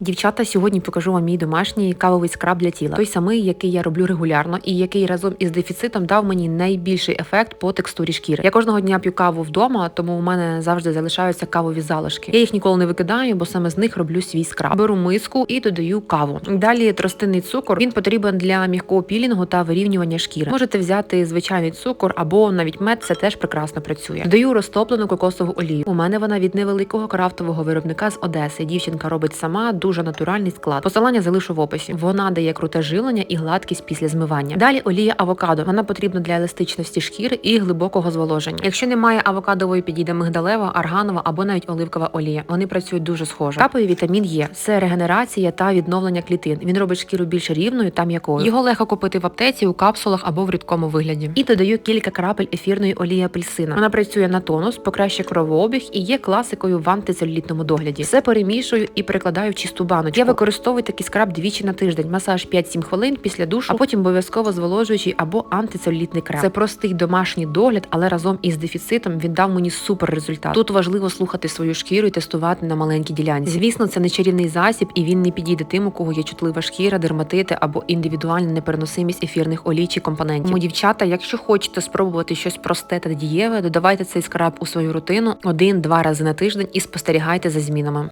Дівчата, сьогодні покажу вам мій домашній кавовий скраб для тіла. Той самий, який я роблю регулярно, і який разом із дефіцитом дав мені найбільший ефект по текстурі шкіри. Я кожного дня п'ю каву вдома, тому у мене завжди залишаються кавові залишки. Я їх ніколи не викидаю, бо саме з них роблю свій скраб. Беру миску і додаю каву. Далі тростинний цукор. Він потрібен для м'якого пілінгу та вирівнювання шкіри. Можете взяти звичайний цукор або навіть мед. Це теж прекрасно працює. Додаю розтоплену кокосову олію. У мене вона від невеликого крафтового виробника з Одеси. Дівчинка робить сама дуже натуральний склад. Посилання залишу в описі. Вона дає круте жилення і гладкість після змивання. Далі олія авокадо. Вона потрібна для еластичності шкіри і глибокого зволоження. Якщо немає авокадової, підійде мигдалева, арганова або навіть оливкова олія. Вони працюють дуже схоже. Каповий вітамін Є це регенерація та відновлення клітин. Він робить шкіру більш рівною та м'якою. Його легко купити в аптеці у капсулах або в рідкому вигляді. І додаю кілька крапель ефірної олії апельсина. Вона працює на тонус, покращує кровообіг і є класикою в антицелюлітному догляді. Все перемішую і перекладаю в чисту баночку. Я використовую такий скраб двічі на тиждень, масаж 5-7 хвилин після душу, а потім обов'язково зволожуючий або антицелюлітний крем. Це простий домашній догляд, але разом із дефіцитом він дав мені супер результат. Тут важливо слухати свою шкіру і тестувати на маленькій ділянці. Звісно, це не чарівний засіб, і він не підійде тим, у кого є чутлива шкіра, дерматити або індивідуальна непереносимість ефірних олій чи компонентів. Тому, дівчата, якщо хочете спробувати щось просте та дієве, додавайте цей скраб у свою рутину один-два рази на тиждень і спостерігайте за змінами.